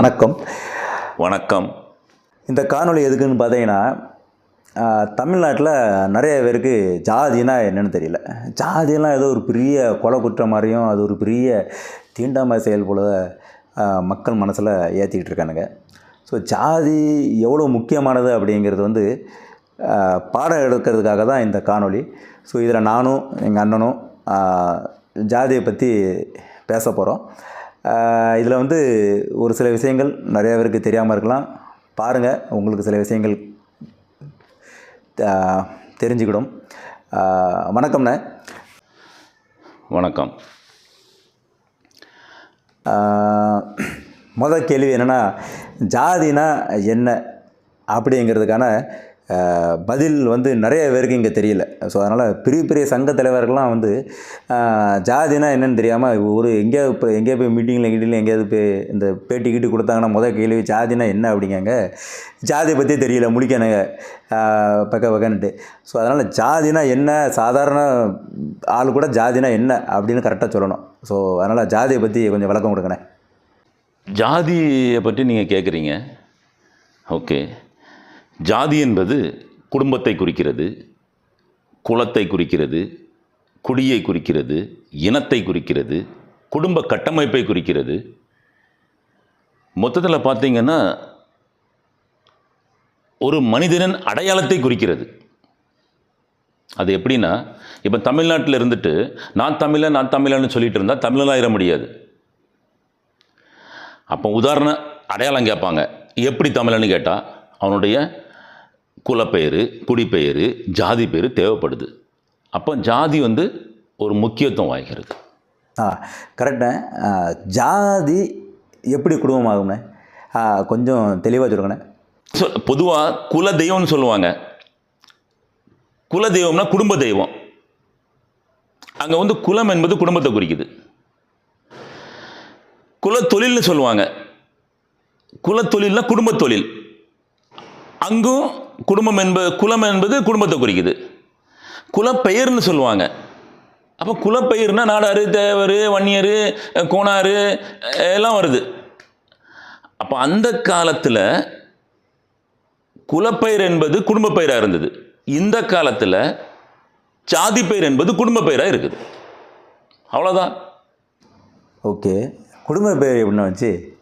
வணக்கம். வணக்கம். இந்த காணொளி எதுக்குன்னு பார்த்தீங்கன்னா தமிழ்நாட்டில் நிறைய பேருக்கு ஜாதினா என்னன்னு தெரியல. ஜாதியெல்லாம் ஏதோ ஒரு பெரிய கொலை குற்றம் மாதிரியும் அது ஒரு பெரிய தீண்டாமை செயல் போல மக்கள் மனசில் ஏற்றிக்கிட்டு இருக்கானுங்க. ஸோ ஜாதி எவ்வளோ முக்கியமானது அப்படிங்கிறது வந்து பாடம் எடுக்கிறதுக்காக தான் இந்த காணொளி. ஸோ இதில் நானும் எங்கள் அண்ணனும் ஜாதியை பற்றி பேச போகிறோம் இதில் வந்து ஒரு சில விஷயங்கள் நிறைய பேருக்கு தெரியாமல் இருக்கலாம். பாருங்கள் உங்களுக்கு சில விஷயங்கள் தெரிஞ்சுக்கிடும். வணக்கம்ண்ணே வணக்கம் முதல் கேள்வி என்னென்னா ஜாதினா என்ன? அப்படிங்கிறதுக்கான பதில் வந்து நிறைய பேருக்கு இங்கே தெரியல. ஸோ அதனால் பெரிய பெரிய சங்க தலைவர்கள்லாம் வந்து ஜாதினா என்னென்னு தெரியாமல் ஒரு எங்கேயாவது இப்போ எங்கேயா போய் மீட்டிங்கில் கீட்டிங்கில் எங்கேயாவது போய் இந்த பேட்டி கீட்டி கொடுத்தாங்கன்னா முதல் கேள்வி ஜாதினா என்ன அப்படிங்காங்க. ஜாதியை பற்றி தெரியல முடிக்கணுங்க பக்க பக்கன்ட்டு ஸோ அதனால் ஜாதினா என்ன சாதாரண ஆள் கூட ஜாதினா என்ன அப்படின்னு கரெக்டாக சொல்லணும். ஸோ அதனால் ஜாதியை பற்றி கொஞ்சம் விளக்கம் கொடுங்கண்ணே. ஜாதியை பற்றி நீங்கள் கேட்குறீங்க ஓகே. ஜாதி என்பது குடும்பத்தை குறிக்கிறது. குலத்தை குறிக்கிறது குடியை குறிக்கிறது இனத்தை குறிக்கிறது குடும்ப கட்டமைப்பை குறிக்கிறது. மொத்தத்தில் பார்த்தீங்கன்னா ஒரு மனிதனின் அடையாளத்தை குறிக்கிறது. அது எப்படின்னா இப்போ தமிழ்நாட்டில் இருந்துட்டு நான் தமிழன் நான் தமிழன்னு சொல்லிட்டு இருந்தால் தமிழனாக இற முடியாது. அப்போ உதாரண அடையாளம் கேட்பாங்க. எப்படி தமிழன்னு கேட்டால் அவனுடைய குலப்பெயர் குடிப்பெயர் ஜாதி பேர் தேவைப்படுது. அப்போ ஜாதி வந்து ஒரு முக்கியத்துவம் வாய்க்கிறது. ஆ கரெக்டண்ணே ஆ, ஜாதி எப்படி குடும்பம் ஆகும்ண்ணே கொஞ்சம் தெளிவாக சொல்லுங்கண்ணே. ஸோ பொதுவாக குல தெய்வம்னு சொல்லுவாங்க. குல தெய்வம்னா குடும்ப தெய்வம். அங்கே வந்து குலம் என்பது குடும்பத்தை குறிக்குது. குல தொழில்னு சொல்லுவாங்க. குல தொழில்னா குடும்ப தொழில். அங்கும் குடும்பம் என்பது குலம் என்பது குடும்பத்தை குறிக்குது. குலப்பெயர்னு சொல்லுவாங்க. அப்போ குலப்பெயர்னா நாடாரு தேவர் வன்னியர் கோணார் எல்லாம் வருது. அப்போ அந்த காலத்தில் குலப்பெயர் என்பது குடும்ப பெயராக இருந்தது. இந்த காலத்தில் ஜாதி பெயர் என்பது குடும்ப பெயராக இருக்குது. அவ்வளோதான் ஓகே. குடும்ப பேர் எப்படின்னா வச்சு?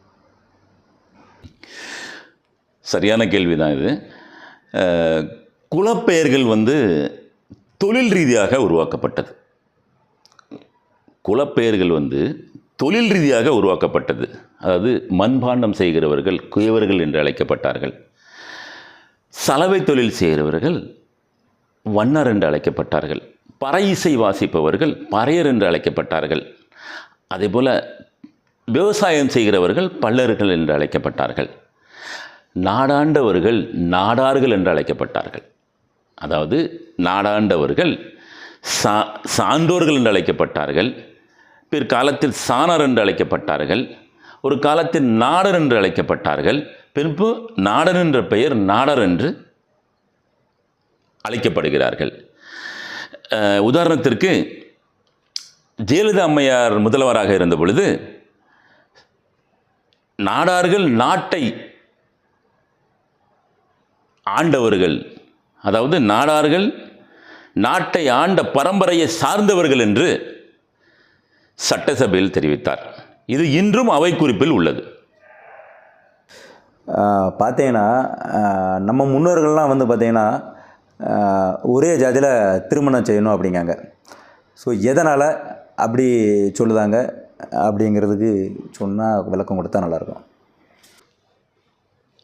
சரியான கேள்வி தான் இது. குலப்பெயர்கள் வந்து தொழில் ரீதியாக உருவாக்கப்பட்டது. குலப்பெயர்கள் வந்து தொழில் ரீதியாக உருவாக்கப்பட்டது. அதாவது மண்பாண்டம் செய்கிறவர்கள் குயவர்கள் என்று அழைக்கப்பட்டார்கள். சலவை தொழில் செய்கிறவர்கள் வண்ணர் என்று அழைக்கப்பட்டார்கள். பறை இசை வாசிப்பவர்கள் பறையர் என்று அழைக்கப்பட்டார்கள். அதேபோல் விவசாயம் செய்கிறவர்கள் பல்லர்கள் என்று அழைக்கப்பட்டார்கள். நாடாண்டவர்கள் நாடார்கள் என்று அழைக்கப்பட்டார்கள். அதாவது நாடாண்டவர்கள் சா சான்றோர்கள் என்று அழைக்கப்பட்டார்கள். பிற்காலத்தில் சாணர் என்று அழைக்கப்பட்டார்கள். ஒரு காலத்தில் நாடர் என்று அழைக்கப்பட்டார்கள். பின்பு நாடர் என்ற பெயர் நாடர் என்று அழைக்கப்படுகிறார்கள். உதாரணத்திற்கு ஜெயலலிதா அம்மையார் முதல்வராக இருந்த பொழுது நாடார்கள் நாட்டை ஆண்டவர்கள் அதாவது நாடார்கள் நாட்டை ஆண்ட பரம்பரையை சார்ந்தவர்கள் என்று சட்டசபையில் தெரிவித்தார். இது இன்றும் அவை குறிப்பில் உள்ளது பார்த்தீங்கன்னா நம்ம முன்னோர்கள்லாம் வந்து பார்த்தீங்கன்னா ஒரே ஜாதியில் திருமணம் செய்யணும் அப்படிங்காங்க. ஸோ எதனால் அப்படி சொல்லுதாங்க? அப்படிங்கிறதுக்கு சொன்னால் விளக்கம் கொடுத்தா நல்லாயிருக்கும்.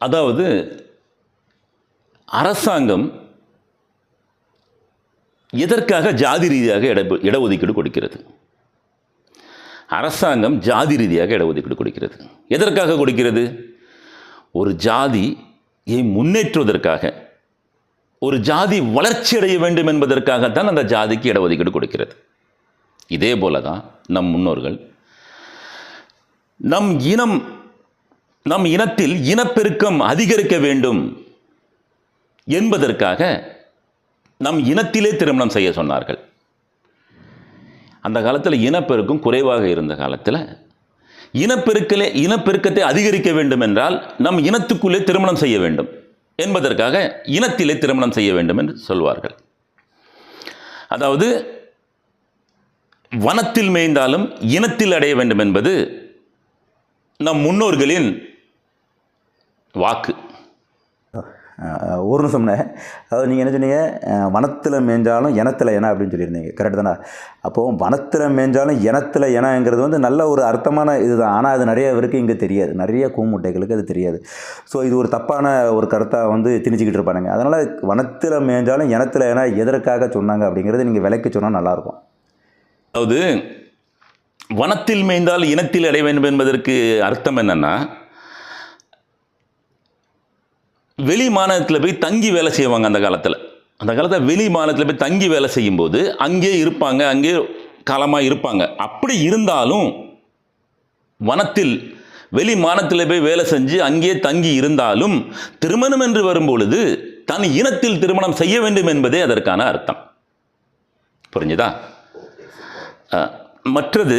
அதாவது அரசாங்கம் எதற்காக ஜாதி ரீதியாக இட இடஒதுக்கீடு கொடுக்கிறது? அரசாங்கம் ஜாதி ரீதியாக இடஒதுக்கீடு கொடுக்கிறது. எதற்காக கொடுக்கிறது? ஒரு ஜாதியை முன்னேற்றுவதற்காக ஒரு ஜாதி வளர்ச்சி அடைய வேண்டும் என்பதற்காகத்தான் அந்த ஜாதிக்கு இடஒதுக்கீடு கொடுக்கிறது. இதே போல தான் நம் முன்னோர்கள் நம் இனம் நம் இனத்தில் இனப்பெருக்கம் அதிகரிக்க வேண்டும். என்பதற்காக நம் இனத்திலே திருமணம் செய்ய சொன்னார்கள். அந்த காலத்தில் இனப்பெருக்கம் குறைவாக இருந்த காலத்தில் இனப்பெருக்கலே இனப்பெருக்கத்தை அதிகரிக்க வேண்டும் என்றால் நம் இனத்துக்குள்ளே திருமணம் செய்ய வேண்டும் என்பதற்காக இனத்திலே திருமணம் செய்ய வேண்டும் என்று சொல்வார்கள். அதாவது வனத்தில் மேய்ந்தாலும் இனத்தில் அடைய வேண்டும் என்பது நம் முன்னோர்களின் வாக்கு. ஒரு நிமிஷம்னே அதாவது நீங்கள் என்ன சொன்னீங்க? வனத்தில் மேய்ஞ்சாலும் இனத்தில் என அப்படின்னு சொல்லியிருந்தீங்க. கரெக்டு தானே? அப்போது வனத்தில் மேய்ஞ்சாலும் இனத்தில் எனங்கிறது வந்து நல்ல ஒரு அர்த்தமான இதுதான். ஆனால் அது நிறைய பேருக்கு இங்கே தெரியாது. நிறைய கூமுட்டைகளுக்கு அது தெரியாது. ஸோ இது ஒரு தப்பான ஒரு கருத்தாக வந்து திணிச்சிக்கிட்டு இருப்பானுங்க. அதனால் வனத்தில் மேய்ஞ்சாலும் இனத்தில் என எதற்காக சொன்னாங்க அப்படிங்கிறது நீங்கள் விலைக்கு சொன்னால் நல்லாயிருக்கும். அதாவது வனத்தில் மேய்ந்தால் இனத்தில் அடைய வேண்டும் என்பதற்கு அர்த்தம் என்னன்னா வெளி மாநிலத்தில் போய் தங்கி வேலை செய்வாங்க அந்த காலத்தில். அந்த காலத்தில் வெளி மாநிலத்தில் போய் தங்கி வேலை செய்யும்போது அங்கே இருப்பாங்க அங்கே காலமாக இருப்பாங்க. அப்படி இருந்தாலும் வனத்தில் வெளி மாநிலத்தில் போய் வேலை செஞ்சு அங்கே தங்கி இருந்தாலும் திருமணம் என்று வரும்பொழுது தன் இனத்தில் திருமணம் செய்ய வேண்டும் என்பதே அதற்கான அர்த்தம். புரிஞ்சுதா? மற்றது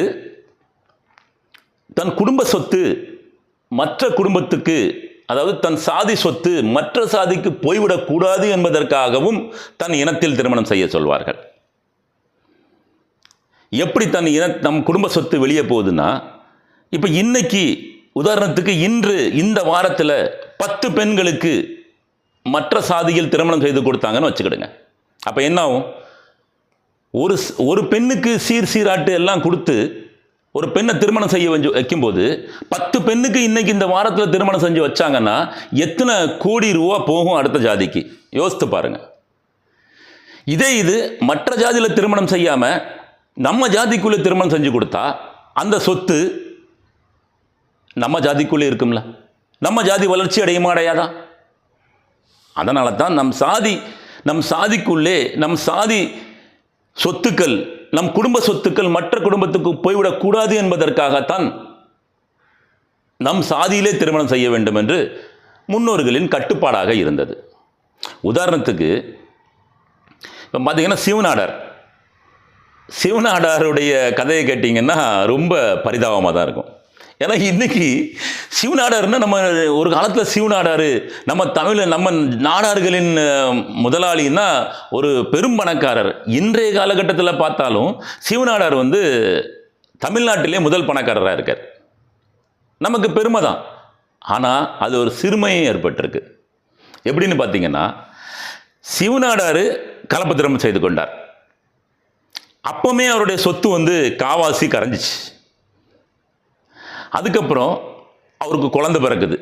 தன் குடும்ப சொத்து மற்ற குடும்பத்துக்கு அதாவது தன் சாதி சொத்து மற்ற சாதிக்கு போய்விடக்கூடாது என்பதற்காகவும் தன் இனத்தில் திருமணம் செய்ய சொல்வார்கள். எப்படி தன் இன நம் குடும்ப சொத்து வெளியே போகுதுன்னா இப்போ இன்னைக்கு உதாரணத்துக்கு இன்று இந்த வாரத்தில் பத்து பெண்களுக்கு மற்ற சாதியில் திருமணம் செய்து கொடுத்தாங்கன்னு வச்சுக்கிடுங்க. அப்போ என்ன ஆகும் ஒரு ஒரு பெண்ணுக்கு சீர் சீராட்டு எல்லாம் கொடுத்து ஒரு பெண்ணை திருமணம் செய்ய வச்சு வைக்கும்போது பத்து பெண்ணுக்கு இன்னைக்கு இந்த வாரத்தில் திருமணம் செஞ்சு வச்சாங்கன்னா எத்தனை கோடி ரூபா போகும் அடுத்த ஜாதிக்கு? யோசித்து பாருங்க. இதே இது மற்ற ஜாதியில் திருமணம் செய்யாமல் நம்ம ஜாதிக்குள்ளே திருமணம் செஞ்சு கொடுத்தா அந்த சொத்து நம்ம ஜாதிக்குள்ளே இருக்கும்ல. நம்ம ஜாதி வளர்ச்சி அடையுமா அடையாதா? அதனால தான் நம் சாதி நம் சாதிக்குள்ளே நம் சாதி சொத்துக்கள் நம் குடும்ப சொத்துக்கள் மற்ற குடும்பத்துக்கு போய்விடக்கூடாது என்பதற்காகத்தான் நம் சாதியிலே திருமணம் செய்ய வேண்டும் என்று முன்னோர்களின் கட்டுப்பாடாக இருந்தது. உதாரணத்துக்கு இப்போ பார்த்தீங்கன்னா சிவநாடர். சிவநாடாருடைய கதையை கேட்டிங்கன்னா ரொம்ப பரிதாபமாக தான் இருக்கும். ஏன்னா இன்னைக்கு சிவநாடாருன்னா நம்ம ஒரு காலத்தில் சிவநாடார் நம்ம தமிழ் நம்ம நாடார்களின் முதலாளின்னா ஒரு பெரும் பணக்காரர் இன்றைய காலகட்டத்தில் பார்த்தாலும் சிவநாடார் வந்து தமிழ்நாட்டிலே முதல் பணக்காரராக இருக்கார். நமக்கு பெருமை தான். ஆனால் அது ஒரு சிறுமையும் ஏற்பட்டிருக்கு. எப்படின்னு பார்த்தீங்கன்னா சிவநாடாரு கலப்பு செய்து கொண்டார். அப்போவுமே அவருடைய சொத்து வந்து காவாசி கரைஞ்சிச்சு. அதுக்கப்புறம் அவருக்கு குழந்தை பிறக்குது.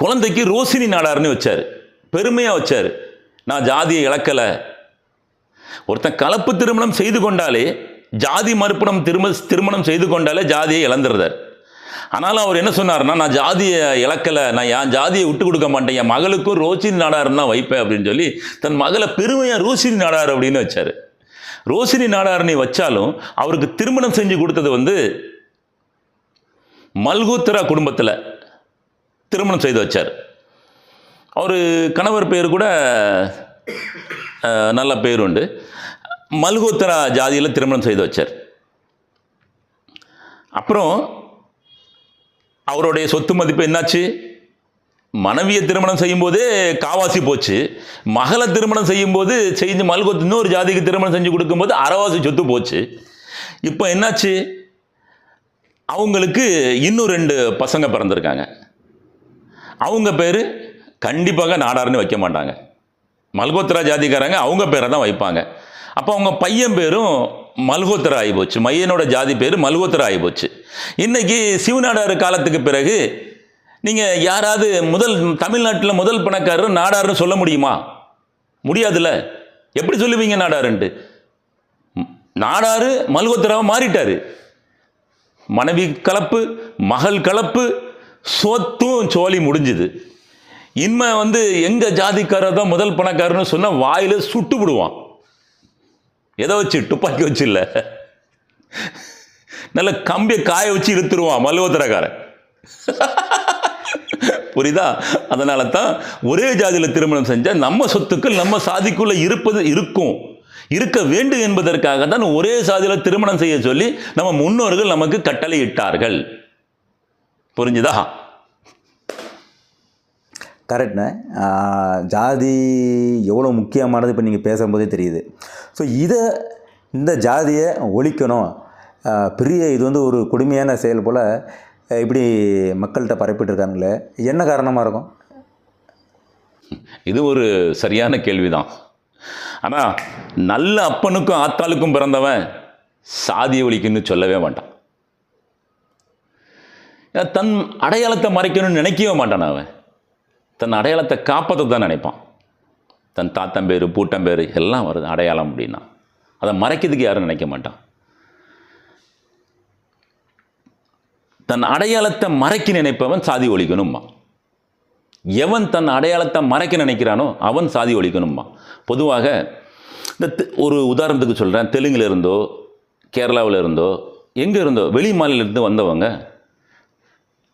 குழந்தைக்கு ரோசினி நாடார்னு வச்சார். பெருமையாக வச்சார். நான் ஜாதியை இழக்கலை. ஒருத்தன் கலப்பு திருமணம் செய்து கொண்டாலே ஜாதி மறுப்பணம் திரும திருமணம் செய்து கொண்டாலே ஜாதியை இழந்துடுறார். ஆனாலும் அவர் என்ன சொன்னார்னா நான் ஜாதியை இழக்கலை. நான் என் ஜாதியை விட்டு கொடுக்க மாட்டேன். என் மகளுக்கும் ரோசினி நாடாருன்னு தான் வைப்பேன் அப்படின்னு சொல்லி தன் மகளை பெருமையாக ரோசினி நாடார் அப்படின்னு வச்சார். ரோசினி நாடாரனை வச்சாலும் அவருக்கு திருமணம் செஞ்சு கொடுத்தது வந்து மல்கோத்ரா குடும்பத்தில் திருமணம் செய்து வச்சார். அவர் கணவர் பேர் கூட நல்ல பேர் உண்டு. மல்கோத்ரா ஜாதியில் திருமணம் செய்து வச்சார். அப்புறம் அவருடைய சொத்து மதிப்பு என்னாச்சு? மனைவியை திருமணம் செய்யும்போதே காவாசி போச்சு. மகளை திருமணம் செய்யும்போது செஞ்சு மல்கோத் இன்னொரு ஜாதிக்கு திருமணம் செஞ்சு கொடுக்கும்போது அறவாசி சொத்து போச்சு. இப்போ என்னாச்சு? அவங்களுக்கு இன்னும் ரெண்டு பசங்க பிறந்திருக்காங்க. அவங்க பேர் கண்டிப்பாக நாடாருன்னு வைக்க மாட்டாங்க. மல்கோத்ரா ஜாதிக்காரங்க அவங்க பேரை தான் வைப்பாங்க. அப்போ அவங்க பையன் பேரும் மல்கோத்ரா ஆகி போச்சு மையனோட ஜாதி பேர் மல்கோத்ரா ஆகி போச்சு இன்னைக்கு சிவநாடார் காலத்துக்கு பிறகு நீங்கள் யாராவது முதல் தமிழ்நாட்டில் முதல் பணக்காரர் நாடாருன்னு சொல்ல முடியுமா? முடியாதுல்ல. எப்படி சொல்லுவீங்க நாடாருன்ட்டு? நாடாரு மல்கோத்ராவை மாறிட்டார். மனைவி கலப்பு மகள் கலப்பு சொத்தும் சோழி முடிஞ்சுது. இன்மை வந்து எங்கள் ஜாதிக்காரர் தான் முதல் பணக்காரன்னு சொன்னால் வாயில் சுட்டு விடுவான். எதை வச்சு? துப்பாக்கி வச்சு இல்லை. நல்ல கம்பியை காய வச்சு இழுத்துருவான் மல்லுவத்திரக்காரன் புரியுதா? அதனால தான் ஒரே ஜாதியில் திருமணம் செஞ்சால் நம்ம சொத்துக்கள் நம்ம சாதிக்குள்ளே இருப்பது இருக்கும். இருக்க வேண்டும் என்பதற்காக தான் ஒரே சாதியில் திருமணம் செய்ய சொல்லி நம்ம முன்னோர்கள் நமக்கு கட்டளை இட்டார்கள் புரிஞ்சுதா கரெக்ட்ண்ணே ஜாதி எவ்வளோ முக்கியமானது இப்போ நீங்கள் பேசும்போதே தெரியுது. ஸோ இதை இந்த ஜாதியை ஒழிக்கணும். பெரிய இது வந்து ஒரு கொடுமையான செயல் போல் இப்படி மக்கள்கிட்ட பரப்பிட்டு இருக்காங்களே. என்ன காரணமாக இருக்கும்? இது ஒரு சரியான கேள்விதான். ஆனால் நல்ல அப்பனுக்கும் ஆத்தாளுக்கும் பிறந்தவன் சாதிய ஒழிக்குன்னு சொல்லவே மாட்டான். தன் அடையாளத்தை மறைக்கணும்னு நினைக்கவே மாட்டான் அவன். தன் அடையாளத்தை காப்பதை தான் நினைப்பான். தன் தாத்தம் பேர் பூட்டம் பேர் எல்லாம் வருது அடையாளம் அப்படின்னா. அதை மறைக்கிறதுக்கு யாரும் நினைக்க மாட்டான். தன் அடையாளத்தை மறைக்க நினைப்பவன் சாதி ஒழிக்கணும்மா எவன் தன் அடையாளத்தை மறைக்க நினைக்கிறானோ அவன் சாதி ஒழிக்கணுமா பொதுவாக இந்த தெ- ஒரு உதாரணத்துக்கு சொல்கிறேன் தெலுங்குல இருந்தோ கேரளாவில் இருந்தோ எங்கே இருந்தோ வெளி மாநிலத்திலிருந்து வந்தவங்க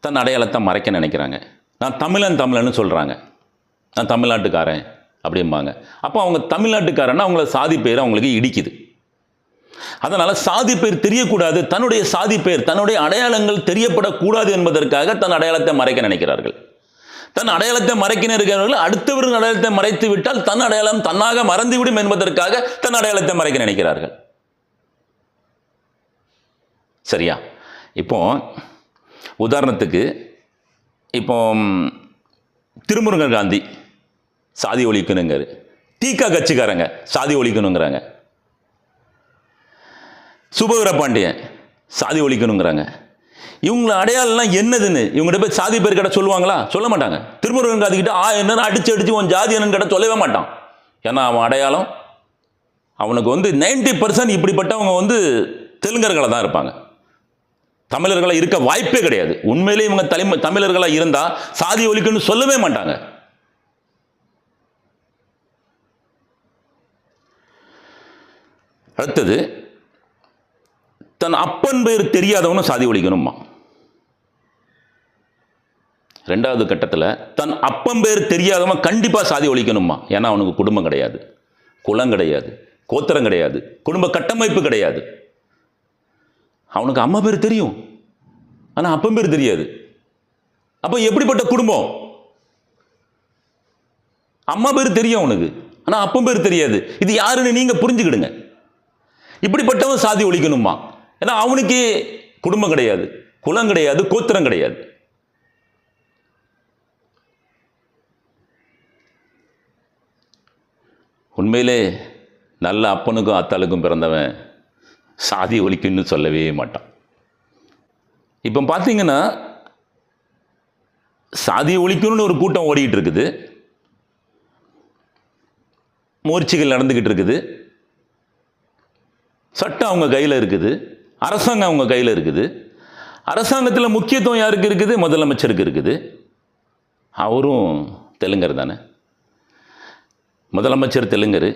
தன் அடையாளத்தை மறைக்க நினைக்கிறாங்க. நான் தமிழன் தமிழன்னு சொல்கிறாங்க நான் தமிழ்நாட்டுக்காரன் அப்படிம்பாங்க. அப்போ அவங்க தமிழ்நாட்டுக்காரன்னா அவங்கள சாதி பேர் அவங்களுக்கு இடிக்குது. அதனால் சாதி பேர் தெரியக்கூடாது தன்னுடைய சாதி பேர் தன்னுடைய அடையாளங்கள் தெரியப்படக்கூடாது என்பதற்காக தன் அடையாளத்தை மறைக்க நினைக்கிறார்கள். தன் அடையாளத்தை மறைக்க இருக்கிறவர்கள் அடுத்தவரின் அடையாளத்தை மறைத்து விட்டால் தன் அடையாளம் தன்னாக மறந்துவிடும் என்பதற்காக தன் அடையாளத்தை மறைக்க நினைக்கிறார்கள். சரியா? இப்போ உதாரணத்துக்கு இப்போ திருமுருகன் காந்தி சாதி ஒழிக்கணுங்காரு தீகா கட்சிக்காரங்க சாதி ஒழிக்கணுங்கிறாங்க. சுபவீர பாண்டியன் சாதி ஒழிக்கணுங்கிறாங்க. இவங்கள அடையாளம்லாம் என்னதுன்னு? இவங்ககிட்ட போய் சாதி பேர் கிட்ட சொல்லுவாங்களா? சொல்ல மாட்டாங்க. திருமுருகன் காந்திக்கிட்ட ஆ என்னன்னு அடிச்சு அடிச்சு உன் ஜாதி என்னன்னு சொல்லவே மாட்டான். ஏன்னா அவன் அடையாளம் அவனுக்கு வந்து 90% பர்சன்ட் இப்படிப்பட்டவங்க வந்து தெலுங்கர்களாக தான் இருப்பாங்க. தமிழர்களாக இருக்க வாய்ப்பே கிடையாது. உண்மையிலே இவங்க தலைமை தமிழர்களாக இருந்தால் சாதி ஒழிக்கணும்னு சொல்லவே மாட்டாங்க. அடுத்தது தன் அப்பன் பேர் தெரியாதவனும் சாதி ஒழிக்கணுமா ரெண்டாவது கட்டத்தில் தன் அப்பன் பேர் தெரியாதவன் கண்டிப்பாக சாதி ஒழிக்கணுமா ஏன்னா அவனுக்கு குடும்பம் கிடையாது. குலம் கிடையாது. கோத்திரம் கிடையாது. குடும்ப கட்டமைப்பு கிடையாது. அவனுக்கு அம்மா பேர் தெரியும். ஆனால் அப்பன் பேர் தெரியாது. அப்போ எப்படிப்பட்ட குடும்பம்? அம்மா பேர் தெரியும் அவனுக்கு. ஆனால் அப்பன் பேர் தெரியாது. இது யாருன்னு நீங்கள் புரிஞ்சுக்கிடுங்க. இப்படிப்பட்டவன் சாதி ஒழிக்கணுமா ஏன்னா அவனுக்கு குடும்பம் கிடையாது குலம் கிடையாது கோத்திரம் கிடையாது. உண்மையிலே நல்ல அப்பனுக்கும் அத்தாளுக்கும் பிறந்தவன் சாதி ஒழிக்குன்னு சொல்லவே மாட்டான். இப்போ பார்த்தீங்கன்னா சாதி ஒழிக்கணும்னு ஒரு கூட்டம் ஓடிக்கிட்டு இருக்குது. முயற்சிகள் நடந்துக்கிட்டு இருக்குது. சட்டம் அவங்க கையில் இருக்குது. அரசாங்கம் அவங்க கையில் இருக்குது. அரசாங்கத்தில் முக்கியத்துவம் யாருக்கு இருக்குது? முதலமைச்சருக்கு இருக்குது. அவரும் தெலுங்கர் தானே? முதலமைச்சர் தெலுங்கர்.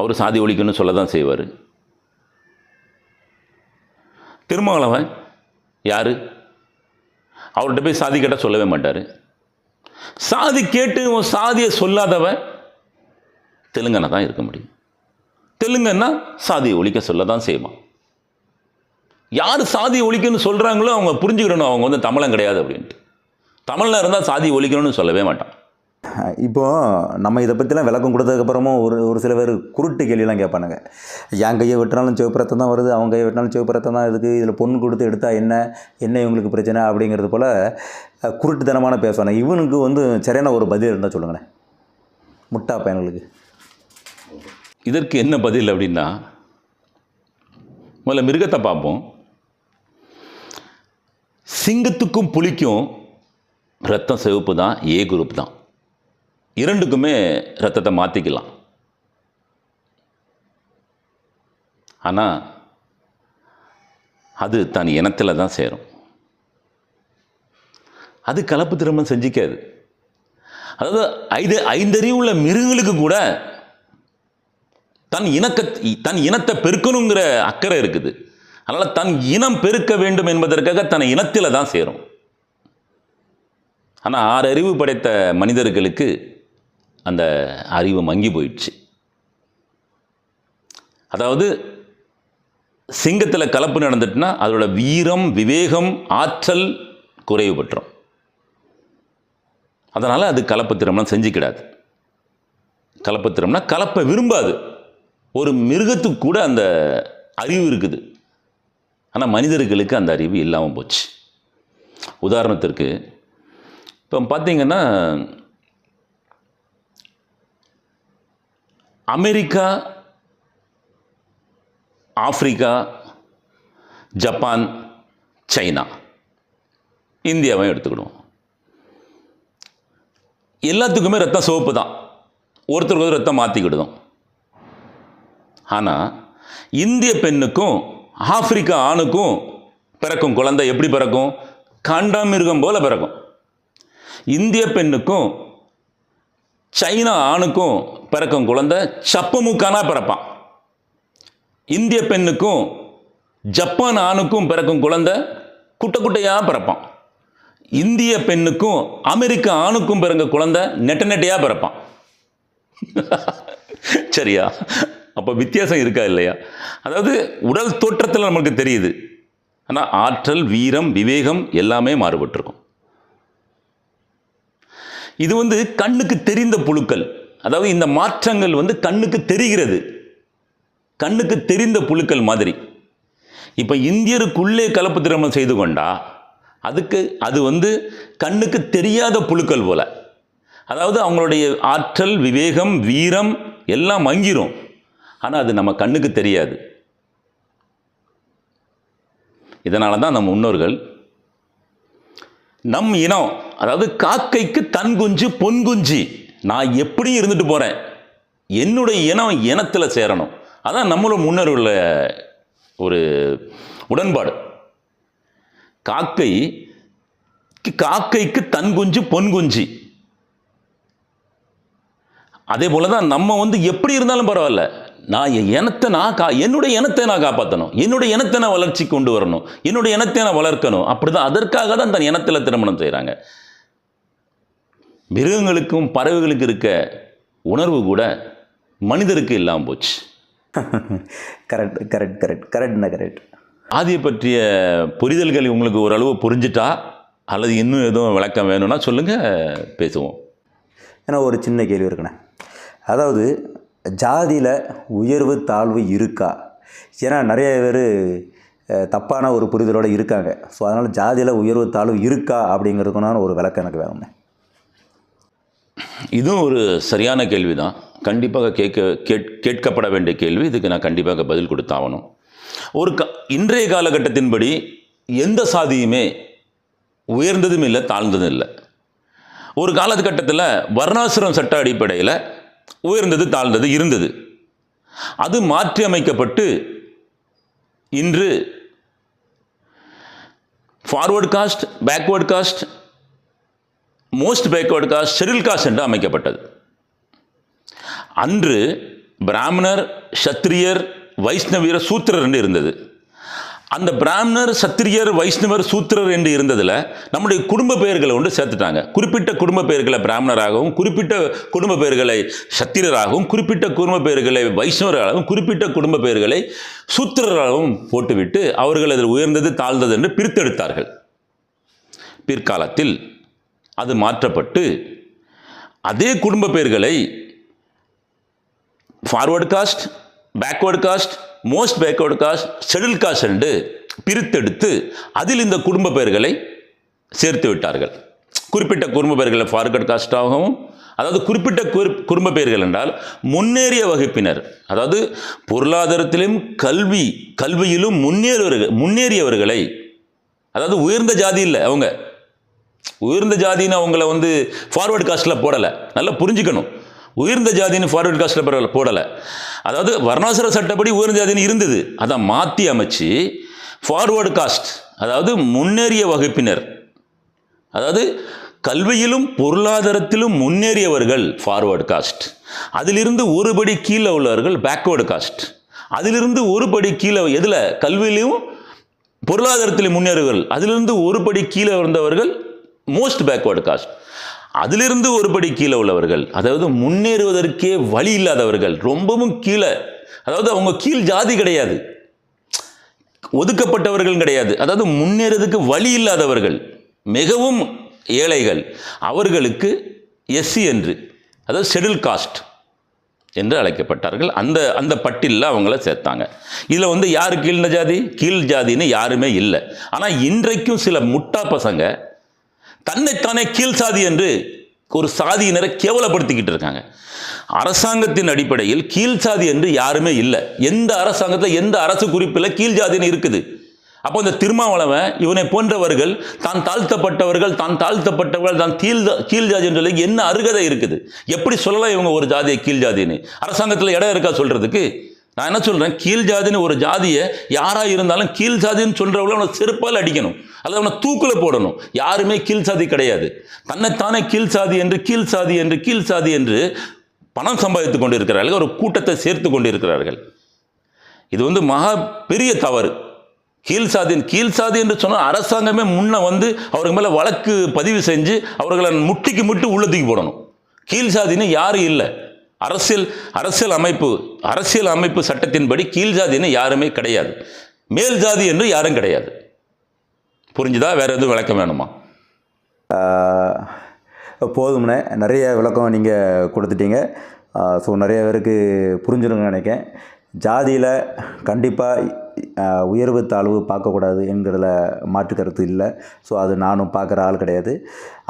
அவர் சாதி ஒழிக்கணும்னு சொல்ல தான் செய்வார். திருமாவளவன் யார்? அவர்கிட்ட போய் சாதி கேட்டால் சொல்லவே மாட்டார். சாதி கேட்டு உன் சாதியை சொல்லாதவன் தெலுங்கனை தான் இருக்க முடியும். தெலுங்கன்னா சாதியை ஒழிக்க சொல்ல தான் செய்வான். யார் சாதி ஒழிக்கணும்னு சொல்கிறாங்களோ அவங்க புரிஞ்சுக்கிடணும் அவங்க வந்து தமிழன் கிடையாது அப்படின்ட்டு. தமிழில் இருந்தால் சாதி ஒழிக்கணும்னு சொல்லவே மாட்டான். இப்போ நம்ம இதை பற்றிலாம் விளக்கம் கொடுத்ததுக்கப்புறமும் ஒரு ஒரு சில பேர் குருட்டு கேள்விலாம் கேட்பானுங்க. என் கையை வெட்டினாலும் சிவப்பு ரத்தம் தான் வருது அவங்க கையை வெட்டினாலும் சிவப்பு ரத்தம் தான் இதுக்கு இதில் பொண்ணு கொடுத்து எடுத்தா என்ன என்ன இவங்களுக்கு பிரச்சனை? அப்படிங்கிறது போல் குருட்டுத்தனமான பேசுவாங்க இவனுக்கு வந்து சரியான ஒரு பதில் இருந்தால் சொல்லுங்களேன். முட்டா பையன்களுக்கு. இதற்கு என்ன பதில் அப்படின்னா முதல்ல மிருகத்தை பார்ப்போம். சிங்கத்துக்கும் புலிக்கும் ரத்தம் சிவப்பு தான் ஏ குரூப் தான். இரண்டுக்குமே ரத்தத்தை மாற்றிக்கலாம் ஆனால் அது தன் இனத்தில் தான் சேரும். அது கலப்பு திருமணம் செஞ்சிக்காது. அதாவது ஐந்து ஐந்தறிவுள்ள மிருகங்களுக்கு கூட தன் இனக்க தன் இனத்தை பெருக்கணுங்கிற அக்கறை இருக்குது. அதனால் தன் இனம் பெருக்க வேண்டும் என்பதற்காக தன் இனத்தில் தான் சேரும். ஆனால் ஆறு அறிவு படைத்த மனிதர்களுக்கு அந்த அறிவு மங்கி போயிடுச்சு. அதாவது சிங்கத்தில் கலப்பு நடந்துட்டுனா அதோட வீரம் விவேகம் ஆற்றல் குறைவு பெற்றோம். அதனால் அது கலப்பு திருமணம் செஞ்சுக்கிடாது. கலப்பு திருமணம் கலப்பை விரும்பாது. ஒரு மிருகத்துக்கு கூட அந்த அறிவு இருக்குது. ஆனால் மனிதர்களுக்கு அந்த அறிவு இல்லாமல் போச்சு. உதாரணத்திற்கு இப்போ பார்த்தீங்கன்னா அமெரிக்கா ஆப்பிரிக்கா ஜப்பான் சைனா இந்தியாவையும் எடுத்துக்கிடுவோம். எல்லாத்துக்குமே ரத்தம் சிவப்பு தான். ஒருத்தருக்கு ஒருத்தர் ரத்தம் மாற்றிக்கிடுதோம் ஆனால் இந்திய பெண்ணுக்கும் ஆப்பிரிக்கா ஆணுக்கும் பிறக்கும் குழந்தை எப்படி பிறக்கும்? காண்டாமிருகம் போல பிறக்கும். இந்திய பெண்ணுக்கும் சைனா ஆணுக்கும் பிறக்கும் குழந்தை சப்பமுக்கானா பிறப்பான். இந்திய பெண்ணுக்கும் ஜப்பான் ஆணுக்கும் பிறக்கும் குழந்தை குட்டை குட்டையாக பிறப்பான். இந்திய பெண்ணுக்கும் அமெரிக்க ஆணுக்கும் பிறந்த குழந்தை நெட்ட நெட்டையாக பிறப்பான். சரியா? அப்போ வித்தியாசம் இருக்கா இல்லையா? அதாவது உடல் தோற்றத்தில் நமக்கு தெரியுது. ஆனால் ஆற்றல் வீரம் விவேகம் எல்லாமே மாறுபட்டிருக்கும். இது வந்து கண்ணுக்கு தெரிந்த புழுக்கள். அதாவது இந்த மாற்றங்கள் வந்து கண்ணுக்கு தெரிகிறது. கண்ணுக்கு தெரிந்த புழுக்கள் மாதிரி. இப்போ இந்தியருக்குள்ளே கலப்பு திருமணம் செய்து கொண்டா அதுக்கு அது வந்து கண்ணுக்கு தெரியாத புழுக்கள் போல. அதாவது அவங்களுடைய ஆற்றல் விவேகம் வீரம் எல்லாம் மங்கிரும். ஆனால் அது நம்ம கண்ணுக்கு தெரியாது. இதனால தான் நம்ம முன்னோர்கள் நம் இனம் அதாவது காக்கைக்கு தன் குஞ்சு பொன் குஞ்சு நான் எப்படியும் இருந்துட்டு போகிறேன் என்னுடைய இனம் இனத்தில் சேரணும். அதான் நம்மளோட முன்னோர்கள ஒரு உடன்பாடு. காக்கை காக்கைக்கு தன் குஞ்சு பொன் குஞ்சு. அதே போல தான் நம்ம வந்து எப்படி இருந்தாலும் பரவாயில்ல. நான் என் இனத்தை நான் கா என்னுடைய இனத்தை நான் காப்பாற்றணும் என்னுடைய இனத்தை நான் வளர்ச்சி கொண்டு வரணும். என்னுடைய இனத்தை நான் வளர்க்கணும். அப்படி தான் அதற்காக தான் தன் இனத்தில் திருமணம் செய்கிறாங்க மிருகங்களுக்கும் பறவைகளுக்கு இருக்க உணர்வு கூட மனிதருக்கு இல்லாமல் போச்சு. கரெக்ட் கரெக்ட் கரெக்ட் கரெக்ட்ண்ணா கரெக்ட் ஆதியை பற்றிய புரிதல்கள் உங்களுக்கு ஓரளவு புரிஞ்சிட்டா அல்லது இன்னும் எதுவும் விளக்கம் வேணும்னா சொல்லுங்கள் பேசுவோம். ஏன்னா ஒரு சின்ன கேள்வி இருக்குண்ணே. அதாவது ஜாதியில் உயர்வு தாழ்வு இருக்கா? ஏன்னா நிறைய பேர் தப்பான ஒரு புரிதலோடு இருக்காங்க. ஸோ அதனால் ஜாதியில் உயர்வு தாழ்வு இருக்கா அப்படிங்கிறதுக்குனான ஒரு விளக்கம் எனக்கு வேணும்ண்ணே இதுவும் ஒரு சரியான கேள்வி தான் கண்டிப்பாக கேட்க கேட் கேட்கப்பட வேண்டிய கேள்வி. இதுக்கு நான் கண்டிப்பாக பதில் கொடுத்தாகணும். ஒரு க இன்றைய காலகட்டத்தின்படி எந்த சாதியுமே உயர்ந்ததும் இல்லை தாழ்ந்ததும் இல்லை. ஒரு காலகட்டத்தில் வர்ணாசிரம் சட்ட அடிப்படையில் உயர்ந்தது தாழ்ந்தது இருந்தது. அது மாற்றியமைக்கப்பட்டு இன்று forward caste backward caste most backward caste schedule caste என்று அமைக்கப்பட்டது. அன்று பிராமணர் சத்திரியர் வைஷ்ணவியர் சூத்திரர் என்று இருந்தது. அந்த பிராமணர் சத்திரியர் வைஷ்ணவர் சூத்திரர் என்று இருந்ததில் நம்முடைய குடும்ப பெயர்களை ஒன்று சேர்த்துட்டாங்க. குறிப்பிட்ட குடும்ப பெயர்களை பிராமணராகவும் குறிப்பிட்ட குடும்ப பெயர்களை சத்திரராகவும் குறிப்பிட்ட குடும்ப பெயர்களை வைஷ்ணவராகவும் குறிப்பிட்ட குடும்ப பெயர்களை சூத்திரராகவும் போட்டுவிட்டு அவர்கள் அதில் உயர்ந்தது தாழ்ந்தது என்று பிரித்தெடுத்தார்கள். பிற்காலத்தில் அது மாற்றப்பட்டு அதே குடும்ப பெயர்களை forward caste backward caste most backward caste schedule caste என்று பிரித்தெடுத்து அதில் இந்த குடும்ப பெயர்களை சேர்த்து விட்டார்கள். குறிப்பிட்ட குடும்ப பெயர்களை ஃபார்கட் காஸ்டாகவும் அதாவது குறிப்பிட்ட குடும்ப பெயர்கள் என்றால் முன்னேறிய வகுப்பினர் அதாவது பொருளாதாரத்திலும் கல்வி கல்வியிலும் முன்னேறியவர்கள் முன்னேறியவர்களை அதாவது உயர்ந்த ஜாதி இல்லை அவங்க. உயர்ந்த ஜாதின்னு அவங்கள வந்து ஃபார்வர்டு காஸ்ட்டில் போடலை. நல்லா புரிஞ்சுக்கணும். உயர்ந்த ஜாதின்னு ஃபார்வர்ட் காஸ்ட்டில் போடலை. அதாவது வர்ணாசிர சட்டப்படி உயர்ந்த ஜாதின்னு இருந்தது. அதை மாற்றி அமைச்சு ஃபார்வர்டு காஸ்ட் அதாவது முன்னேறிய வகுப்பினர் அதாவது கல்வியிலும் பொருளாதாரத்திலும் முன்னேறியவர்கள் ஃபார்வர்டு காஸ்ட் அதிலிருந்து ஒரு படி கீழே உள்ளவர்கள் பேக்வேர்டு காஸ்ட் அதிலிருந்து ஒரு படி கீழே எதில்? கல்வியிலும் பொருளாதாரத்தில் முன்னேறுவர்கள். அதிலிருந்து ஒரு படி கீழே வந்தவர்கள் மோஸ்ட் பேக்வேர்டு காஸ்ட் அதிலிருந்து ஒரு படி கீழே உள்ளவர்கள் அதாவது முன்னேறுவதற்கே வழி இல்லாதவர்கள் ரொம்பவும் கீழே அதாவது அவங்க கீழ் ஜாதி கிடையாது ஒதுக்கப்பட்டவர்கள் கிடையாது அதாவது முன்னேறதுக்கு வழி இல்லாதவர்கள் மிகவும் ஏழைகள் அவர்களுக்கு எஸ்சி என்று அதாவது ஷெடியூல் காஸ்ட் என்று அழைக்கப்பட்டார்கள். அந்த அந்த பட்டியலில் அவங்கள சேர்த்தாங்க. இதில் வந்து யார் கீழ்ந்த ஜாதி? கீழ் ஜாதின்னு யாருமே இல்லை. ஆனால் இன்றைக்கும் சில முட்டா பசங்க தன்னைத்தானே கீழ் சாதி என்று ஒரு சாதியினரை கேவலப்படுத்திக்கிட்டு இருக்காங்க. அரசாங்கத்தின் அடிப்படையில் கீழ் சாதி என்று யாருமே இல்லை. எந்த அரசாங்கத்தில் எந்த அரசு குறிப்பில் கீழ் ஜாதின்னு இருக்குது? அப்போ இந்த திருமாவளவன் இவனை போன்றவர்கள் தான் தாழ்த்தப்பட்டவர்கள் தான் தாழ்த்தப்பட்டவர்கள் தான் கீழ் கீழ் ஜாதி சொல்லி என்ன அருகதை இருக்குது? எப்படி சொல்லலாம் இவங்க ஒரு ஜாதியை கீழ் ஜாதின்னு? அரசாங்கத்தில் இடம் இருக்கா சொல்றதுக்கு? நான் என்ன சொல்கிறேன் கீழ் ஜாதின்னு ஒரு ஜாதியை யாராக இருந்தாலும் கீழ் ஜாதின்னு சொல்கிறவங்கள அவனை செருப்பால் அடிக்கணும். அல்லது அவனை தூக்கில் போடணும். யாருமே கீழ் சாதி கிடையாது. தன்னைத்தானே கீழ் சாதி என்று கீழ் சாதி என்று கீழ் சாதி என்று பணம் சம்பாதித்து கொண்டிருக்கிறார்கள். ஒரு கூட்டத்தை சேர்த்து கொண்டிருக்கிறார்கள். இது வந்து மகா பெரிய தவறு. கீழ் சாதியின் கீழ் சாதி என்று சொன்னால் அரசாங்கமே முன்ன வந்து அவருக்கு மேலே வழக்கு பதிவு செஞ்சு அவர்களை முட்டிக்கு முட்டு உள்ளத்துக்கு போடணும். கீழ் சாதின்னு யாரும் இல்லை. அரசியல் அரசியல் அமைப்பு அரசியல் அமைப்பு சட்டத்தின்படி கீழ் ஜாதின்னு யாருமே கிடையாது. மேல் ஜாதி என்று யாரும் கிடையாது. புரிஞ்சுதா? வேற எதுவும் விளக்கம் வேணுமா? போதும்னே. நிறைய விளக்கம் நீங்கள் கொடுத்துட்டீங்க. ஸோ நிறைய பேருக்கு புரிஞ்சிருங்க நினைக்கேன் ஜாதியில் கண்டிப்பாக உயர்வு தாழ்வு பார்க்கக்கூடாது என்கிறதுல மாற்று கருத்து இல்லை. ஸோ அது நானும் பார்க்குற ஆள் கிடையாது.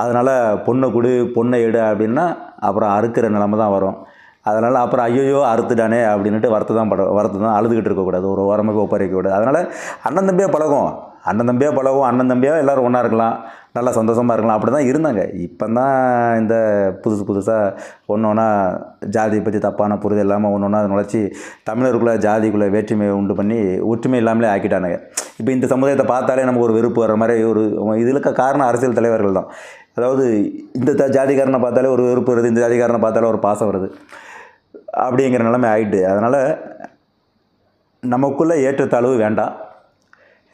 அதனால் பொண்ணை கொடு பொண்ணை எடு அப்படின்னா அப்புறம் அறுக்கிற நிலமை தான் வரும். அதனால் அப்புறம் ஐயோ அறுத்துட்டானே அப்படின்ட்டு வருத்த தான் பட வருத்த தான் அழுதுகிட்டு இருக்கக்கூடாது ஒரு ஓரமாக ஒப்படைக்கக்கூடாது அதனால் அண்ணன் தம்பியாக பழகும் அண்ணன் தம்பியாக பழகும் அண்ணன் தம்பியாக எல்லோரும் ஒன்றா இருக்கலாம். நல்லா சந்தோஷமாக இருக்கலாம். அப்படி தான் இருந்தாங்க. இப்போ தான் இந்த புதுசு புதுசாக ஒன்று ஒன்றா ஜாதியை பற்றி தப்பான புரிதல் இல்லாமல் ஒன்று ஒன்றா நுழைச்சி தமிழருக்குள்ளே ஜாதிக்குள்ளே வேற்றுமையை உண்டு பண்ணி ஒற்றுமை இல்லாமலே ஆக்கிட்டானுங்க. இப்போ இந்த சமுதாயத்தை பார்த்தாலே நமக்கு ஒரு வெறுப்பு வர மாதிரி ஒரு இதுக்கு காரணம் அரசியல் தலைவர்கள் தான். அதாவது இந்த ஜாதிக்காரனை பார்த்தாலே ஒரு வெறுப்பு வருது இந்த ஜாதிக்காரனை பார்த்தாலே ஒரு பாசம் வருது. அப்படிங்கிற நிலைமை ஆகிட்டு அதனால் நமக்குள்ளே ஏற்றத்தாழ்வு வேண்டாம்.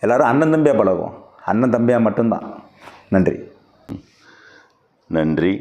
எல்லாரும் அண்ணன் தம்பியாக பழகும் அண்ணன் தம்பியாக மட்டும்தான். நன்றி. நன்றி.